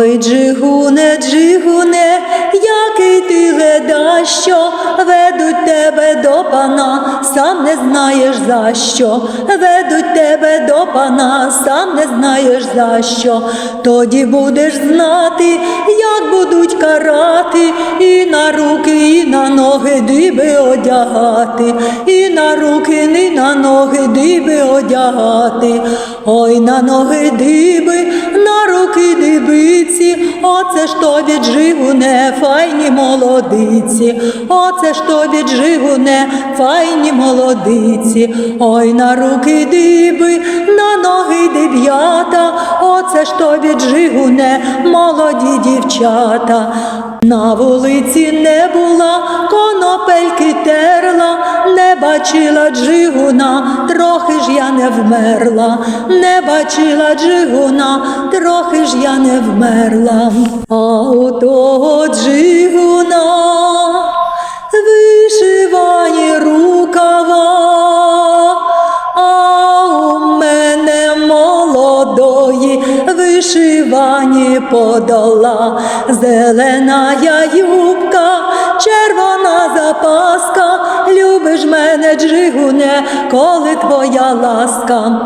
Ой, джигуне, джигуне, який ти леда, що ведуть тебе до пана, сам не знаєш за що, ведуть тебе до пана, сам не знаєш за що. Тоді будеш знати, як будуть карати, і на руки, і на ноги диби одягати, і на руки, і на ноги диби одягати. Ой, на ноги диби, руки дибиці, оце ж тобі джигуне, файні молодиці, оце ж тобі джигуне, файні молодиці, ой, на руки диби, на ноги деб'ята, оце ж тобі джигуне, молоді дівчата. На вулиці не була, конопельки терла, не бачила джигуна, трохи ж я не вмерла, не бачила джигуна, трохи ж я не вмерла. А у того джигуна вишивані рукава, а у мене молодої вишивані подола, зелена я юбка, червона запаска, любиш мене, джигуне, коли твоя ласка.